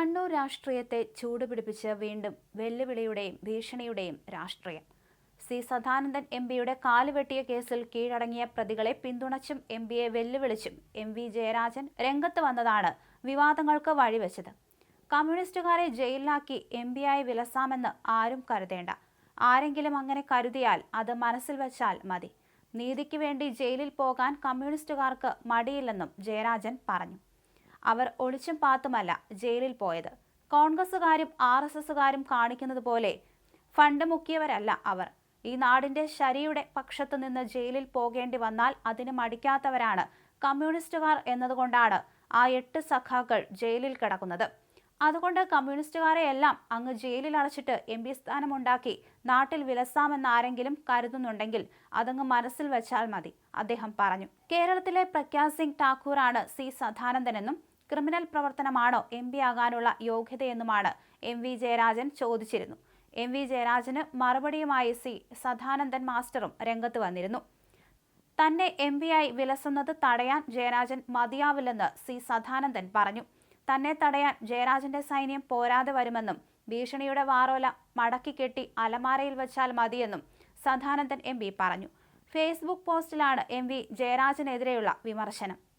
കണ്ണൂർ രാഷ്ട്രീയത്തെ ചൂടുപിടിപ്പിച്ച് വീണ്ടും വെല്ലുവിളിയുടെയും ഭീഷണിയുടെയും രാഷ്ട്രീയം. സി സദാനന്ദൻ എം പിയുടെ കാലുവെട്ടിയ കേസിൽ കീഴടങ്ങിയ പ്രതികളെ പിന്തുണച്ചും എം പിയെ വെല്ലുവിളിച്ചും എം വി ജയരാജൻ രംഗത്ത് വന്നതാണ് വിവാദങ്ങൾക്ക് വഴിവെച്ചത്. കമ്മ്യൂണിസ്റ്റുകാരെ ജയിലിലാക്കി എം പിയായി വിലസാമെന്ന് ആരും കരുതേണ്ട. ആരെങ്കിലും അങ്ങനെ കരുതിയാൽ അത് മനസ്സിൽ വെച്ചാൽ മതി. നീതിക്ക് വേണ്ടി ജയിലിൽ പോകാൻ കമ്മ്യൂണിസ്റ്റുകാർക്ക് മടിയില്ലെന്നും ജയരാജൻ പറഞ്ഞു. അവർ ഒളിച്ചും പാത്തുമല്ല ജയിലിൽ പോയത്. കോൺഗ്രസുകാരും ആർ എസ് എസുകാരും കാണിക്കുന്നത് പോലെ ഫണ്ട് മുക്കിയവരല്ല അവർ. ഈ നാടിന്റെ ശരിയുടെ പക്ഷത്തു നിന്ന് ജയിലിൽ പോകേണ്ടി വന്നാൽ അതിന് മടിക്കാത്തവരാണ് കമ്മ്യൂണിസ്റ്റുകാർ എന്നതുകൊണ്ടാണ് ആ എട്ട് സഖാക്കൾ ജയിലിൽ കിടക്കുന്നത്. അതുകൊണ്ട് കമ്മ്യൂണിസ്റ്റുകാരെ എല്ലാം അങ്ങ് ജയിലിൽ അടച്ചിട്ട് എം പി സ്ഥാനമുണ്ടാക്കി നാട്ടിൽ വിലസാമെന്നാരെങ്കിലും കരുതുന്നുണ്ടെങ്കിൽ അതങ്ങ് മനസ്സിൽ വെച്ചാൽ മതി അദ്ദേഹം പറഞ്ഞു. കേരളത്തിലെ പ്രഗ്യാ സിംഗ് ഠാക്കൂറാണ് സി സദാനന്ദനെന്നും ക്രിമിനൽ പ്രവർത്തനമാണോ എം പി ആകാനുള്ള യോഗ്യതയെന്നുമാണ് എം വി ജയരാജൻ ചോദിച്ചിരുന്നു. എം വി ജയരാജന് മറുപടിയുമായി സി സദാനന്ദൻ മാസ്റ്ററും രംഗത്ത് വന്നിരുന്നു. തന്നെ എം ആയി വിലസുന്നത് തടയാൻ ജയരാജൻ മതിയാവില്ലെന്ന് സി സദാനന്ദൻ പറഞ്ഞു. തന്നെ തടയാൻ ജയരാജന്റെ സൈന്യം പോരാതെ വരുമെന്നും ഭീഷണിയുടെ വാറോല മടക്കി കെട്ടി അലമാരയിൽ വച്ചാൽ മതിയെന്നും സദാനന്ദൻ എം പറഞ്ഞു. ഫേസ്ബുക്ക് പോസ്റ്റിലാണ് എം വി ജയരാജനെതിരെയുള്ള വിമർശനം.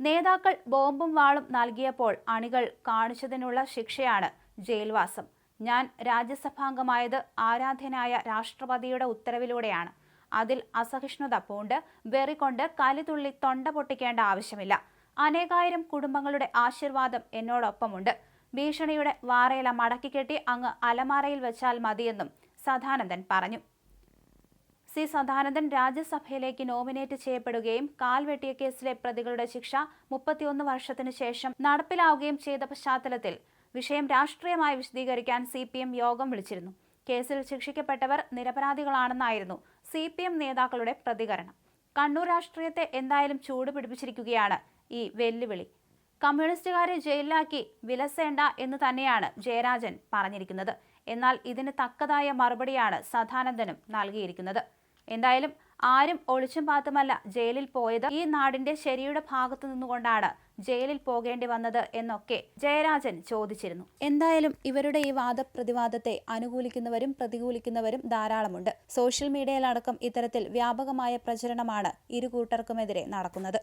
നേതാക്കൾ ബോംബും വാളും നൽകിയപ്പോൾ അണികൾ കാണിച്ചതിനുള്ള ശിക്ഷയാണ് ജയിൽവാസം. ഞാൻ രാജ്യസഭാംഗമായത് ആരാധ്യനായ രാഷ്ട്രപതിയുടെ ഉത്തരവിലൂടെയാണ്. അതിൽ അസഹിഷ്ണുത പൂണ്ട് വെറികൊണ്ട് കലിതുള്ളി തൊണ്ട പൊട്ടിക്കേണ്ട ആവശ്യമില്ല. അനേകായിരം കുടുംബങ്ങളുടെ ആശീർവാദം എന്നോടൊപ്പമുണ്ട്. ഭീഷണിയുടെ വാറയില മടക്കിക്കെട്ടി അങ്ങ് അലമാറയിൽ വെച്ചാൽ മതിയെന്നും സദാനന്ദൻ പറഞ്ഞു. സി സദാനന്ദൻ രാജ്യസഭയിലേക്ക് നോമിനേറ്റ് ചെയ്യപ്പെടുകയും കാൽവെട്ടിയ കേസിലെ പ്രതികളുടെ ശിക്ഷ മുപ്പത്തിയൊന്ന് വർഷത്തിനു ശേഷം നടപ്പിലാവുകയും ചെയ്ത പശ്ചാത്തലത്തിൽ വിഷയം രാഷ്ട്രീയമായി വിശദീകരിക്കാൻ സി യോഗം വിളിച്ചിരുന്നു. കേസിൽ ശിക്ഷിക്കപ്പെട്ടവർ നിരപരാധികളാണെന്നായിരുന്നു സി നേതാക്കളുടെ പ്രതികരണം. കണ്ണൂർ രാഷ്ട്രീയത്തെ എന്തായാലും ചൂടുപിടിപ്പിച്ചിരിക്കുകയാണ് ഈ വെല്ലുവിളി. കമ്മ്യൂണിസ്റ്റുകാരെ ജയിലിലാക്കി വിലസേണ്ട എന്ന് തന്നെയാണ് ജയരാജൻ പറഞ്ഞിരിക്കുന്നത്. എന്നാൽ ഇതിന് തക്കതായ മറുപടിയാണ് സദാനന്ദനും നൽകിയിരിക്കുന്നത്. എന്തായാലും ആരും ഒളിച്ചും പാത്തുമല്ല ജയിലിൽ പോയത്. ഈ നാടിന്റെ ശരിയുടെ ഭാഗത്തു നിന്നുകൊണ്ടാണ് ജയിലിൽ പോകേണ്ടി വന്നത് എന്നൊക്കെ ജയരാജൻ ചോദിച്ചിരുന്നു. എന്തായാലും ഇവരുടെ ഈ വാദപ്രതിവാദത്തെ അനുകൂലിക്കുന്നവരും പ്രതികൂലിക്കുന്നവരും ധാരാളമുണ്ട്. സോഷ്യൽ മീഡിയയിലടക്കം ഇത്തരത്തിൽ വ്യാപകമായ പ്രചരണമാണ് ഇരു കൂട്ടർക്കുമെതിരെ നടക്കുന്നത്.